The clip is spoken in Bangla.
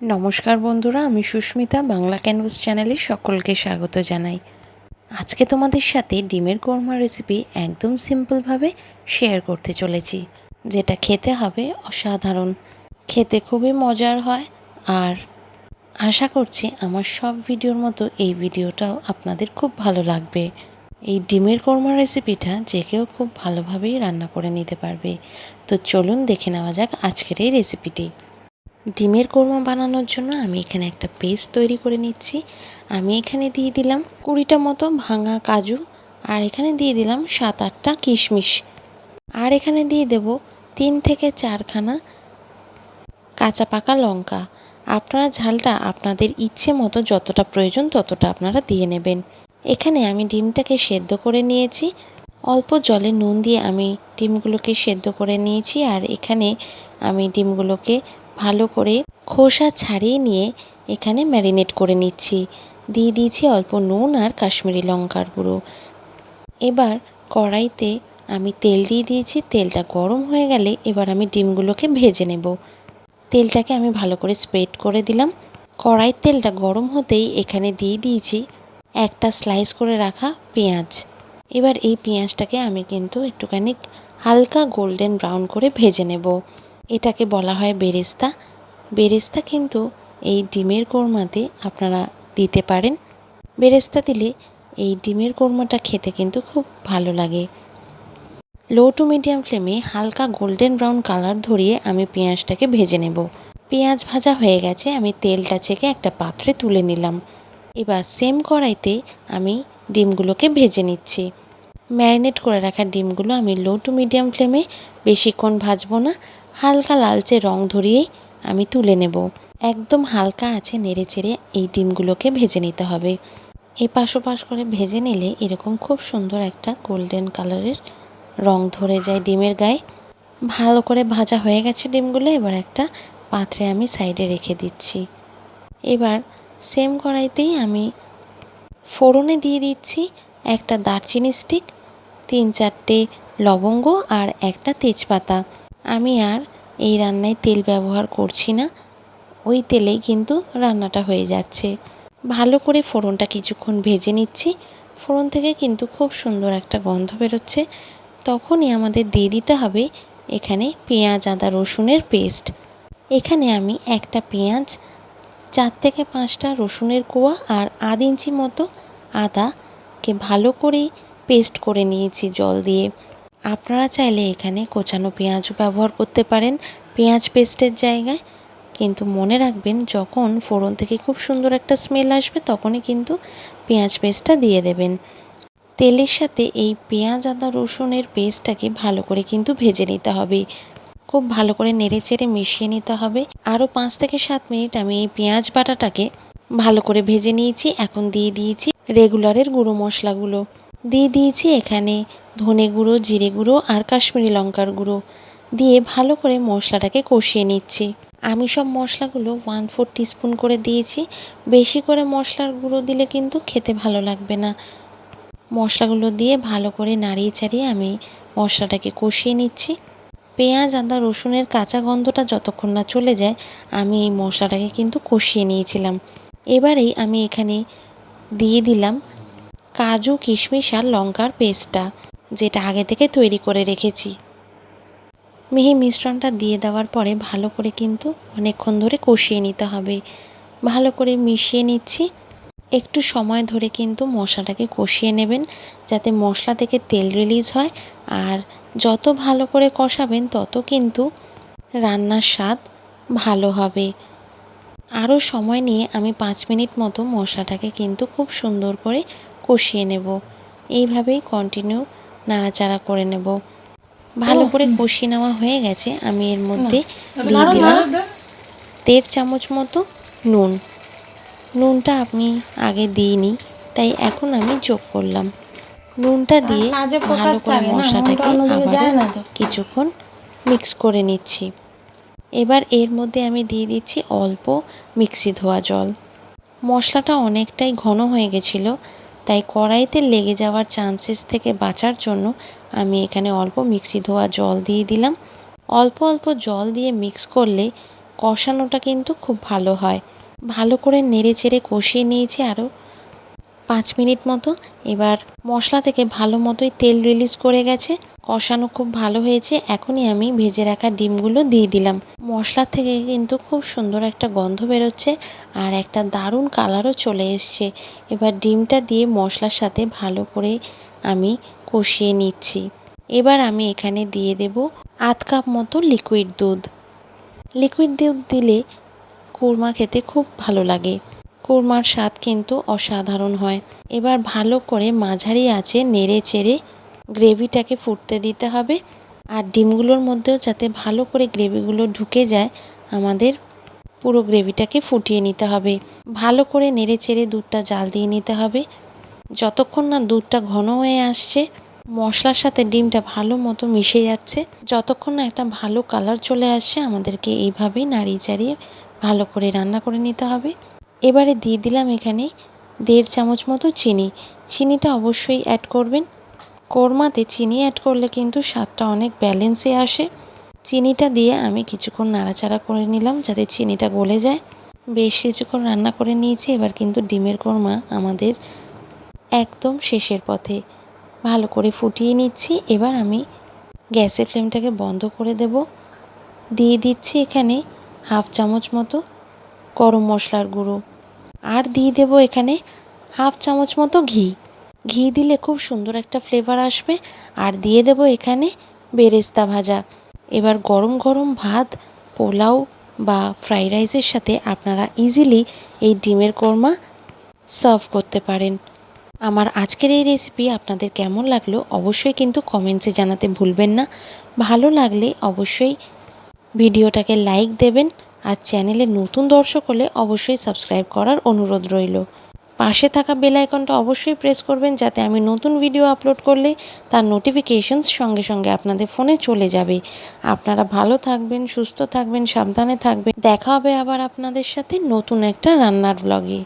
নমস্কার বন্ধুরা, আমি সুস্মিতা, বাংলা ক্যানভাস চ্যানেলে সকলকে স্বাগত জানাই। আজকে তোমাদের সাথে ডিমের কোরমা রেসিপি একদম সিম্পলভাবে শেয়ার করতে চলেছি, যেটা খেতে হবে অসাধারণ। খেতে খুবই মজার হয় আর আশা করছি আমার সব ভিডিওর মতো এই ভিডিওটাও আপনাদের খুব ভালো লাগবে। এই ডিমের কোরমা রেসিপিটা যে কেউ খুব ভালোভাবেই রান্না করে নিতে পারবে। তো চলুন দেখে নেওয়া যাক আজকের এই রেসিপিটি ডিমের কোরমা বানানোর জন্য আমি এখানে একটা পেস্ট তৈরি করে নিচ্ছি। আমি এখানে দিয়ে দিলাম কুড়িটা মতো ভাঙা কাজু আর এখানে দিয়ে দিলাম সাত আটটা কিশমিশ। আর এখানে দিয়ে দেব তিন থেকে চারখানা কাঁচা পাকা লঙ্কা। আপনারা ঝালটা আপনাদের ইচ্ছে মতো যতটা প্রয়োজন ততটা আপনারা দিয়ে নেবেন। এখানে আমি ডিমটাকে সেদ্ধ করে নিয়েছি। অল্প জলে নুন দিয়ে আমি ডিমগুলোকে সেদ্ধ করে নিয়েছি আর এখানে আমি ডিমগুলোকে ভালো করে খোসা ছাড়িয়ে নিয়ে এখানে ম্যারিনেট করে নিচ্ছি। দিয়ে দিয়েছি অল্প নুন আর কাশ্মীরি লঙ্কার গুঁড়ো। এবার কড়াইতে আমি তেল দিয়ে দিয়েছি। তেলটা গরম হয়ে গেলে এবার আমি ডিমগুলোকে ভেজে নেব। তেলটাকে আমি ভালো করে স্প্রেড করে দিলাম। কড়াইয়ের তেলটা গরম হতেই এখানে দিয়ে দিয়েছি একটা স্লাইস করে রাখা পেঁয়াজ। এবার এই পেঁয়াজটাকে আমি কিন্তু একটুখানি হালকা গোল্ডেন ব্রাউন করে ভেজে নেব। এটাকে বলা হয় বেরেস্তা। বেরেস্তা কিন্তু এই ডিমের কোরমাতে আপনারা দিতে পারেন। বেরেস্তা দিলে এই ডিমের কোরমাটা খেতে কিন্তু খুব ভালো লাগে। লো টু মিডিয়াম ফ্লেমে হালকা গোল্ডেন ব্রাউন কালার ধরিয়ে আমি পেঁয়াজটাকে ভেজে নেব। পেঁয়াজ ভাজা হয়ে গেছে, আমি তেলটা ছেঁকে একটা পাত্রে তুলে নিলাম। এবার সেম কড়াইতে আমি ডিমগুলোকে ভেজে নিচ্ছি। ম্যারিনেট করে রাখা ডিমগুলো আমি লো টু মিডিয়াম ফ্লেমে, বেশিক্ষণ ভাজবো না হালকা লালচে রং ধরিয়ে আমি তুলে নেব। একদম হালকা আছে নেড়ে চেড়ে এই ডিমগুলোকে ভেজে নিতে হবে। এপাশ ওপাশ করে ভেজে নিলে এরকম খুব সুন্দর একটা গোল্ডেন কালারের রং ধরে যায় ডিমের গায়ে। ভালো করে ভাজা হয়ে গেছে ডিমগুলো, এবার একটা পাত্রে আমি সাইডে রেখে দিচ্ছি। এবার সেম কড়াইতেই আমি ফোড়নে দিয়ে দিচ্ছি একটা দারচিনি স্টিক, তিন চারটে লবঙ্গ আর একটা তেজপাতা। আমি আর এই রান্নায় তেল ব্যবহার করছি না। ওই তেলেই কিন্তু রান্নাটা হয়ে যাচ্ছে। ভালো করে ফোড়নটা কিছুক্ষণ ভেজে নিচ্ছি। ফোড়ন থেকে কিন্তু খুব সুন্দর একটা গন্ধ বেরোচ্ছে। তখনই আমাদের দিয়ে দিতে হবে এখানে পেঁয়াজ, আদা, রসুনের পেস্ট। এখানে আমি একটা পেঁয়াজ, চার থেকে পাঁচটা রসুনের কোয়া আর আধ ইঞ্চি মতো আদাকে ভালো করে পেস্ট করে নিয়েছি জল দিয়ে। আপনারা চাইলে এখানে কোচানো পেঁয়াজও ব্যবহার করতে পারেন পেঁয়াজ পেস্টের জায়গায়। কিন্তু মনে রাখবেন, যখন ফোড়ন থেকে খুব সুন্দর একটা স্মেল আসবে, তখনই কিন্তু পেঁয়াজ পেস্টটা দিয়ে দেবেন। তেলের সাথে এই পেঁয়াজ, আদা, রসুনের পেস্টটাকে ভালো করে কিন্তু ভেজে নিতে হবে। খুব ভালো করে নেড়ে চেড়ে মিশিয়ে নিতে হবে। আরও পাঁচ থেকে সাত মিনিট আমি এই পেঁয়াজ বাটাটাকে ভালো করে ভেজে নিয়েছি। এখন দিয়ে দিয়েছি রেগুলারের গুঁড়ো মশলাগুলো। দিয়ে দিয়েছি এখানে ধনে গুঁড়ো, জিরে গুঁড়ো আর কাশ্মীরি লঙ্কার গুঁড়ো। দিয়ে ভালো করে মশলাটাকে কষিয়ে নিচ্ছি। আমি সব মশলাগুলো ওয়ান ফোর টিস্পুন করে দিয়েছি। বেশি করে মশলার গুঁড়ো দিলে কিন্তু খেতে ভালো লাগবে না। মশলাগুলো দিয়ে ভালো করে নাড়িয়ে চাড়িয়ে আমি মশলাটাকে কষিয়ে নিচ্ছি। পেঁয়াজ, আদা, রসুনের কাঁচা গন্ধটা যতক্ষণ না চলে যায়, আমি এই মশলাটাকে কিন্তু কষিয়ে নিয়েছিলাম। এবারেই আমি এখানে দিয়ে দিলাম কাজু, কিশমিশ আর লঙ্কার পেস্টটা, যেটা আগে থেকে তৈরি করে রেখেছি। মিহি মিশ্রণটা দিয়ে দেওয়ার পরে ভালো করে কিন্তু অনেকক্ষণ ধরে কষিয়ে নিতে হবে। ভালো করে মিশিয়ে নিচ্ছি। একটু সময় ধরে কিন্তু মশলাটাকে কষিয়ে নেবেন, যাতে মশলা থেকে তেল রিলিজ হয়। আর যত ভালো করে কষাবেন, তত কিন্তু রান্নার স্বাদ ভালো হবে। আরও সময় নিয়ে আমি পাঁচ মিনিট মতো মশলাটাকে কিন্তু খুব সুন্দর করে কষিয়ে নেব। এইভাবেই কন্টিনিউ নাড়াচাড়া করে নেব। ভালো করে কষিয়ে নেওয়া হয়ে গেছে। আমি এর মধ্যে দিয়ে দিলাম দেড় চামচ মতো নুন। নুনটা আমি আগে দিইনি তাই এখন আমি যোগ করলাম। নুনটা দিয়ে ভালো করে মশলাটাকে কিছুক্ষণ মিক্স করে নিচ্ছি। এবার এর মধ্যে আমি দিয়ে দিচ্ছি অল্প মিক্সি ধোয়া জল। মশলাটা অনেকটাই ঘন হয়ে গেছিল তাই কড়াইতে লেগে যাওয়ার চান্সেস থেকে বাঁচার জন্য আমি এখানে অল্প মিক্সি ধোয়া জল দিয়ে দিলাম। অল্প অল্প জল দিয়ে মিক্স করলে কষানোটা কিন্তু খুব ভালো হয়। ভালো করে নেড়ে চেড়ে কষিয়ে নিয়েছি আরও পাঁচ মিনিট মতো। এবার মশলা থেকে ভালো মতোই তেল রিলিজ করে গেছে। কষানো খুব ভালো হয়েছে। এখনই আমি ভেজে রাখা ডিমগুলো দিয়ে দিলাম। মশলা থেকে কিন্তু খুব সুন্দর একটা গন্ধ বেরোচ্ছে আর একটা দারুণ কালারও চলে এসছে। এবার ডিমটা দিয়ে মশলার সাথে ভালো করে আমি কষিয়ে নিচ্ছি। এবার আমি এখানে দিয়ে দেব আধ কাপ মতো লিকুইড দুধ। লিকুইড দুধ দিলে কোরমা খেতে খুব ভালো লাগে। কোরমার স্বাদ কিন্তু অসাধারণ হয়। এবার ভালো করে মাঝারি আছে নেড়ে চেড়ে গ্রেভিটাকে ফুটতে দিতে হবে। আর ডিমগুলোর মধ্যেও যাতে ভালো করে গ্রেভিগুলো ঢুকে যায়, আমাদের পুরো গ্রেভিটাকে ফুটিয়ে নিতে হবে। ভালো করে নেড়ে চেড়ে দুধটা জাল দিয়ে নিতে হবে। যতক্ষণ না দুধটা ঘন হয়ে আসছে, মশলার সাথে ডিমটা ভালো মতো মিশে যাচ্ছে, যতক্ষণ না একটা ভালো কালার চলে আসছে, আমাদেরকে এইভাবেই নাড়িয়ে চাড়িয়ে ভালো করে রান্না করে নিতে হবে। এবারে দিয়ে দিলাম এখানে দেড় চামচ মতো চিনি। চিনিটা অবশ্যই অ্যাড করবেন। কোরমাতে চিনি অ্যাড করলে কিন্তু স্বাদটা অনেক ব্যালেন্সে আসে। চিনিটা দিয়ে আমি কিছুক্ষণ নাড়াচাড়া করে নিলাম যাতে চিনিটা গলে যায়। বেশ কিছুক্ষণ রান্না করে নিয়েছি, এবার কিন্তু ডিমের কোরমা আমাদের একদম শেষের পথে। ভালো করে ফুটিয়ে নিচ্ছি, এবার আমি গ্যাসের ফ্লেমটাকে বন্ধ করে দেব। দিয়ে দিচ্ছি এখানে হাফ চামচ মতো গরম মশলার গুঁড়ো। আর দিয়ে দেব এখানে হাফ চামচ মতো ঘি। ঘি দিলে খুব সুন্দর একটা ফ্লেভার আসবে। আর দিয়ে দেব এখানে বেরেস্তা ভাজা। এবার গরম গরম ভাত, পোলাও বা ফ্রাইড রাইসের সাথে আপনারা ইজিলি এই ডিমের কোরমা সার্ভ করতে পারেন। আমার আজকের এই রেসিপি আপনাদের কেমন লাগল অবশ্যই কিন্তু কমেন্টসে জানাতে ভুলবেন না। ভালো লাগলে অবশ্যই ভিডিওটাকে লাইক দেবেন। আর চ্যানেলে নতুন দর্শক হলে অবশ্যই সাবস্ক্রাইব করার অনুরোধ রইল। পাশে থাকা বেল আইকনটা অবশ্যই প্রেস করবেন যাতে আমি নতুন ভিডিও আপলোড করলে তার নোটিফিকেশনস সঙ্গে সঙ্গে আপনাদের ফোনে চলে যাবে। আপনারা ভালো থাকবেন, সুস্থ থাকবেন, সাবধানে থাকবেন। দেখা হবে আবার আপনাদের সাথে নতুন একটা রান্নার ব্লগে